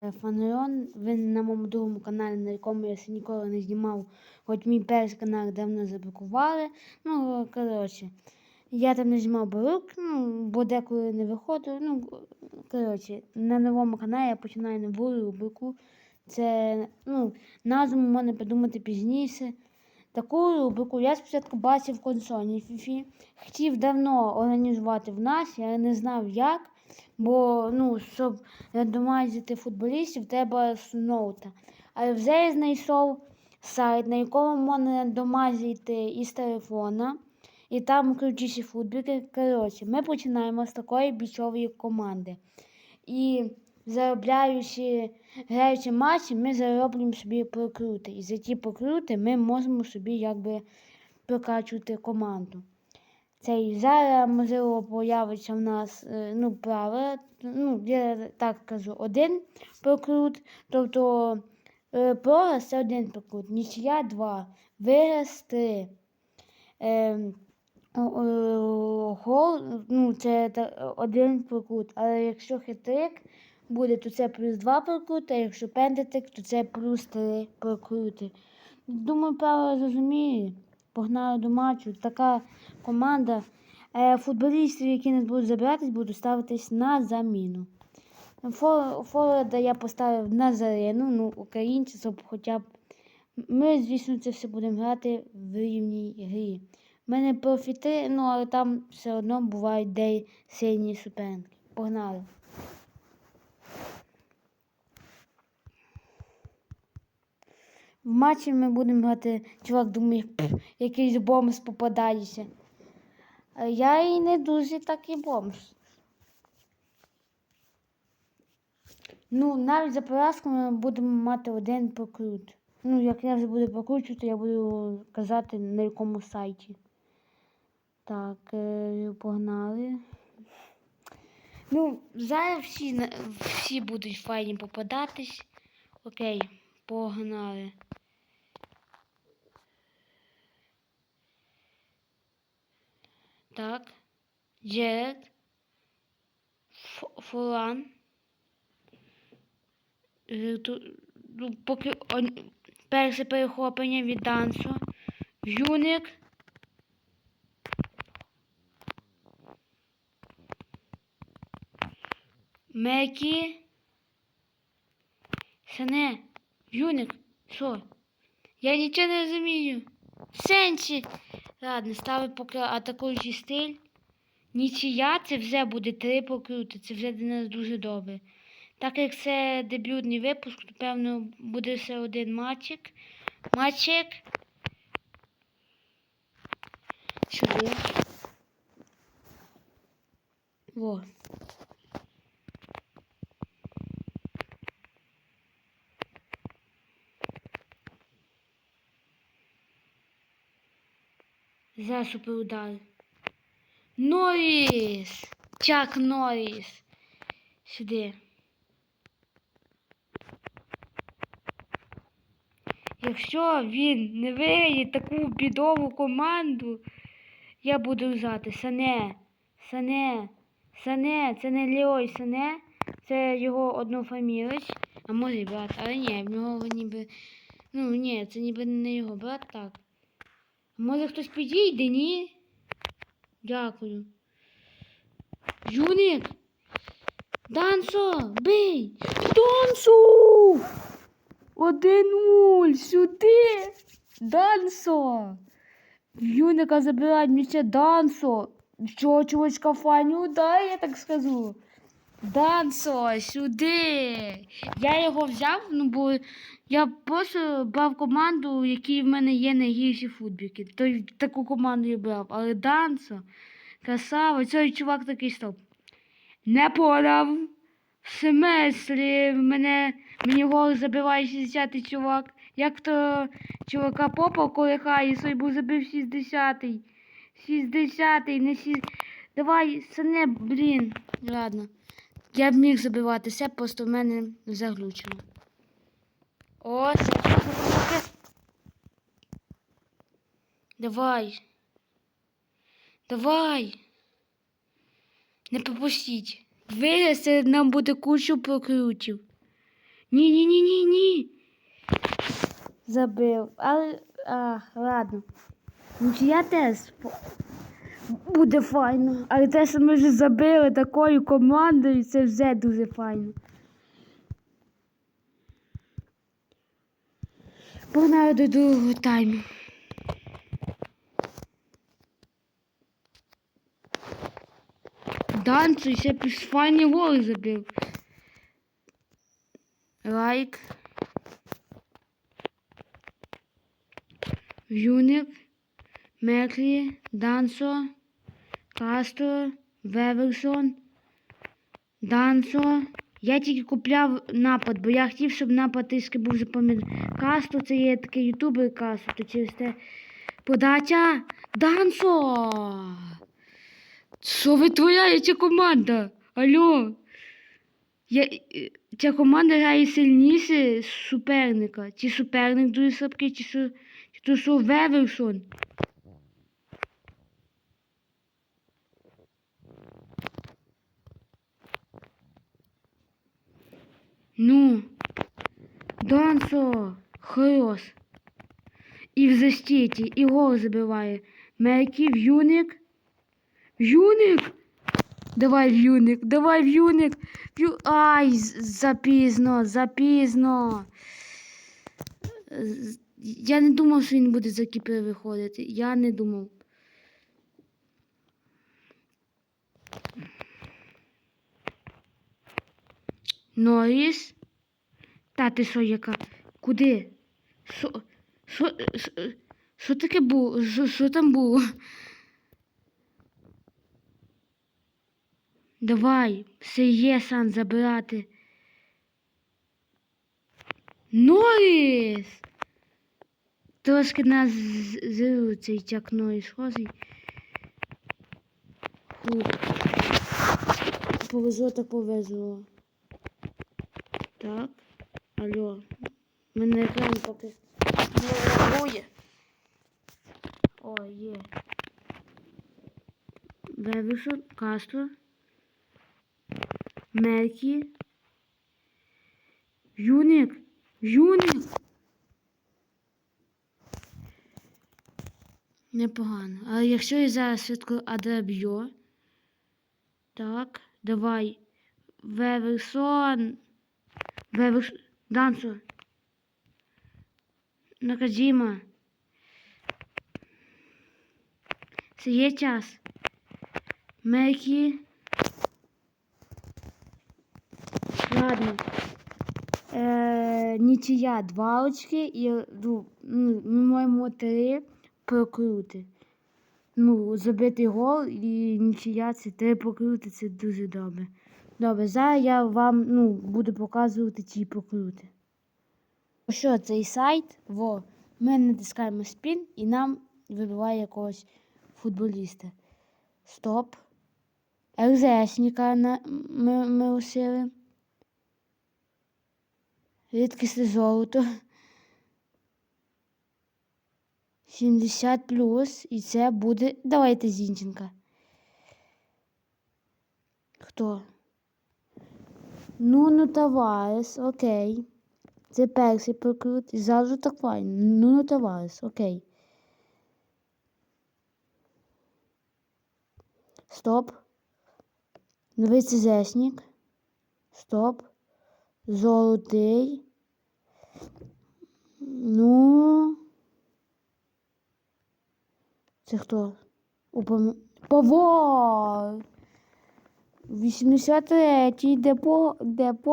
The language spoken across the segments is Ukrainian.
Фанерон, ви на моєму другому каналі, на якому я ще ніколи не знімав, хоч мій перший канал давно заблокували. Ну, коротше, я там не знімав барук, ну, бо деколи не виходив. Ну, коротше, на новому каналі я починаю нову рубрику. Це, ну, назву можна придумати пізніше. Таку рубрику я спочатку бачив в консольній фіфі. Хотів давно організувати в нас, я не знав як. Бо ну, щоб рандомайзити футболістів, треба з ноута. Але вже я знайшов сайт, на якому можна рандомайзити із телефона. І там крутіші футбіки. Коротше, ми починаємо з такої бічової команди. І заробляючи, граючи матчі, ми зароблюємо собі прокрути. І за ті прокрути ми можемо собі якби прокачувати команду. Цей зараз, можливо, появиться в нас е, ну, правила, ну, я так кажу, один прокрут. Тобто е, це один прокрут, нічия два, виграш три. Е, о, гол, ну, це один прокрут. Але якщо хитрик буде, то це плюс два прокрути, а якщо пендитик, то це плюс три прокрути. Думаю, правила зрозуміє. Погнали до матчу. Така команда. Е, футболістів, які не будуть забиратись, будуть ставитись на заміну. Фор- Форварда я поставив на зарену, ну, українці, хоча б. Ми, звісно, це все будемо грати в рівній грі. У мене профіти, ну, але там все одно бувають де сильні суперники. Погнали. В матчі ми будемо грати, чувак думає, якийсь бомж попадається. А я і не дуже такий бомж. Ну, навіть за поразку ми будемо мати один прокрут. Ну, як я вже буду прокручувати, я буду казати на якому сайті. Так, е, погнали. Ну, зараз всі, всі будуть файні попадатись. Окей, погнали. Так. Джеред. Ф- Фолан. Е, Ну, поки перше перехоплення від Дансу. Юник. Мекі. Сане. Юник. Що? Я нічого не розумію. Сенсі. Ладно, ставлю поки атакуючий стиль. Нічия це вже буде три покрути, це вже для нас дуже добре. Так як це дебютний випуск, то певно буде ще один матчик. Матчик. Сюди. Во. За суперудар. Норріс! Чак Норріс. Сюди. Якщо він не виграє таку бідову команду, я буду взяти Сане. Сане. Сане. Це не Леой Сане. Це його однофамілець. А може брат. Але ні, в нього ніби. Ну ні, це ніби не його брат, так. Може хтось підійде, ні? Дякую. Юник! Дансо! Бий! Дансо! Один нуль! Сюди! Дансо! Юника забирають місце Дансо! Що, чувачка файні удар, я так скажу. Дансо, сюди! Я його взяв, ну бо я просто брав команду, які в мене є найгірші футбіки. То й таку команду я брав. Але Дансо, красава, цей чувак такий стоп. Не подав. В семестрі мене мені гол забиває 60-й чувак. Як то чувака попа колихає, той був забив 60-й. 60-й, не сі... Давай, сане, блін. Ладно. Я б міг забиватися, просто в мене заглючило. Ось. Давай. Давай. Не пропустіть. Виграти нам буде кучу прокрутів. Ні, ні, ні, ні, ні. Забив. Але. А, ладно. Нічия теж по- буде файно. Але те, що ми вже забили такою командою, це вже дуже файно. Погнали до другого тайму. Данцу ще плюс файні голи забив. Лайк. Вюник. Меклі. Дансо. Кастро. Веверсон. Дансо. Я тільки купляв напад, бо я хотів, щоб напад трішки був запам'ятаний. Кастро це є такий ютубер Кастро, то через те. Подача. Дансо. Що витворяє команда? Алло. Я, е, ця команда грає сильніше суперника. Чи суперник дуже слабкий, чи що, чи то що Веверсон. Ну, Дансо, хорош. І в защиті, і гол забиває. Меркі, В'юник. В'юник! Давай, В'юник, давай, В'юник. В'ю... Ай, запізно, запізно. Я не думав, що він буде за кіпер виходити. Я не думав. Норріс? Та ти що, яка? Куди? Що, що, що, таке було? Що, там було? Давай, все є сан забирати. Норріс! Трошки нас зиру цей тяк Норріс схожий. Фу. Повезло так повезло. Так. Алло. Мене екран поки не реагує. О, є. Бевісон, Кастро. Меркі. Юник. Юник. Непогано. Але якщо я зараз швидко адраб'ю. Так, давай. Веверсон. Веверс... Дансо. Накадіма. Це є час. Мекі. Ладно. Е, нічия два очки і ну, ми маємо три прокрути. Ну, забитий гол і нічия це три прокрути, це дуже добре. Добре, зараз я вам ну, буду показувати ці прокрути. Що цей сайт? Во, ми натискаємо спін і нам вибиває якогось футболіста. Стоп. На, ми, ми лишили. Рідкісне золото. 70 плюс. І це буде. Давайте Зінченка. Хто? Ну, ну, Таварес, окей. Це перший прокрут. І завжди так файно. Ну, ну, Таварес, окей. Стоп. Новий ЦЗшник. Стоп. Золотий. Ну. Це хто? Упом... Павар! 83-й депо... депо.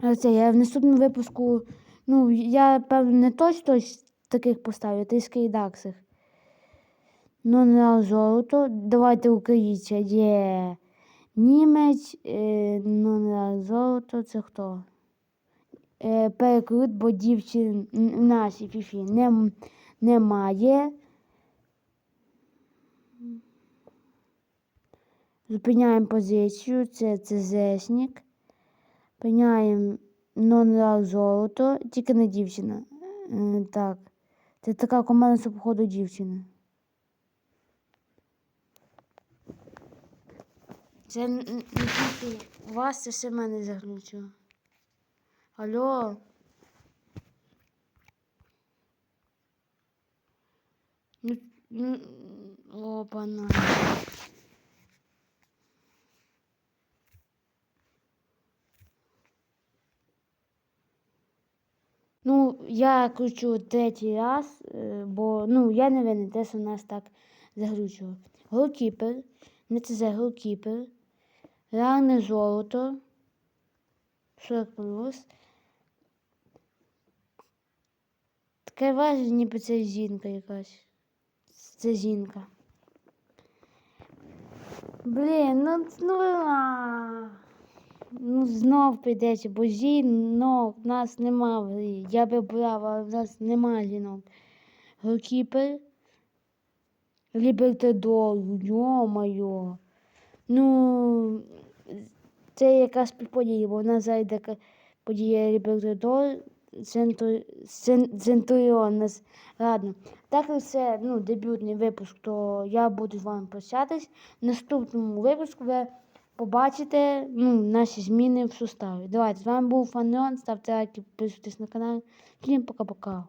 А це я в наступному випуску. Ну, я певно не точно таких поставлю, трішки інакших. Ну, на золото. Давайте українця. Є німець, е, ну на золото це хто? Е, перекрут, бо дівчин в нашій фіфі не, немає. Зупиняємо позицію, це ЦЗшник. Пиняємо нон золото, тільки не дівчина. Е, так. Це така команда, що походу дівчина. Це не тільки вас це все мене заглючило. Алло. Ну, ну, опана. Ну, я кручу третій раз, е, бо ну, я не винен, те, що нас так загручило. Голкіпер, не це за голкіпер, реальне золото, 40 плюс. Таке враження, ніби це жінка якась. Це жінка. Блін, ну, ну. Ну знов прийдеться, бо жінок в нас нема. Я би брав, але в нас нема жінок. Голкіпер. Лібертадор, йо-моє. Ну, це якраз підподія, бо в нас зайде подія Лібертадор, Центу- Центуріон нас. Ладно. Так і це ну, дебютний випуск, то я буду з вами прощатись. В наступному випуску ви побачите ну, наші зміни в суставі. Давайте, з вами був Фанон, ставте лайки, підписуйтесь на канал. Всім пока-пока.